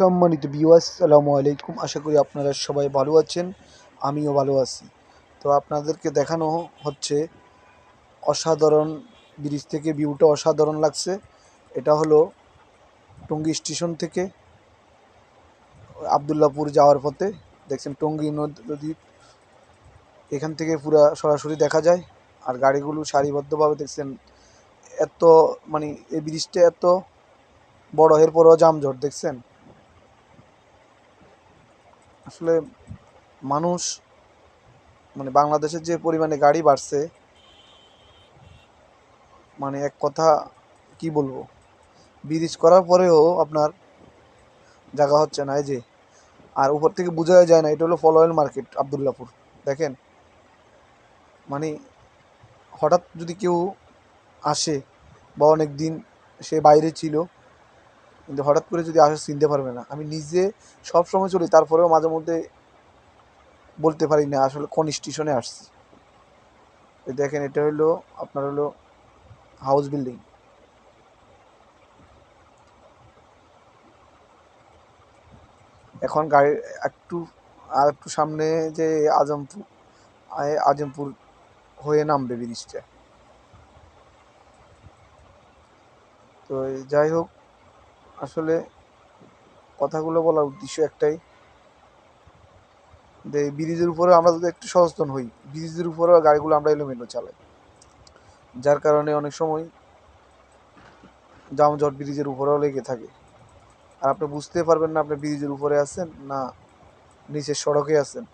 সম্মানিত বিওয়াস সালামু আলাইকুম। আশা করি আপনারা সবাই ভালো আছেন, আমিও ভালো আছি। তো আপনাদেরকে দেখানো হচ্ছে অসাধারণ ব্রিজ থেকে ভিউটা অসাধারণ লাগছে। এটা হলো টঙ্গী স্টেশন থেকে আবদুল্লাপুর যাওয়ার পথে। দেখছেন টঙ্গী নদ- এখান থেকে পুরা সরাসরি দেখা যায়। আর গাড়িগুলো সারিবদ্ধভাবে দেখছেন, এত মানে এই ব্রিজটা এত বড়, এরপরও যানজট, দেখছেন? আসলে মানুষ মানে বাংলাদেশের যে পরিমাণে গাড়ি বাড়ছে মানে এক কথা কি বলব? ব্রিজ করার পরেও আপনার জায়গা হচ্ছে না, এই যে। আর উপর থেকে বোঝা যায় না, এটা হলো ফলোয়েল মার্কেট, আবদুল্লাপুর, দেখেন? মানে হঠাৎ যদি কেউ আসে বা অনেক দিন সে বাইরে ছিল কিন্তু হঠাৎ করে যদি আসে, চিনতে পারবে না। আমি নিজে সব সময় চলি, তারপরেও মাঝে মধ্যে বলতে পারি না আসলে কোন স্টেশনে আসছি। দেখেন, এটা হলো, আপনার হলো হাউস বিল্ডিং এখন গাড়ি একটু, আর একটু সামনে যে আজমপুর আজমপুর হয়ে নামবে ব্রিজটা। তো যাই হোক আসলে কথাগুলো বলার উদ্দেশ্য একটাই যে ব্রিজের উপরে আমরা যদি একটু সচেতন হই, ব্রিজের উপরে গাড়িগুলো আমরা এলোমেলো চালাই। যার কারণে অনেক সময় যানজট ব্রিজের উপরেও লেগে থাকে। আর আপনি বুঝতে পারবেন না আপনি ব্রিজের উপরে আছেন না নিচের সড়কে আছেন।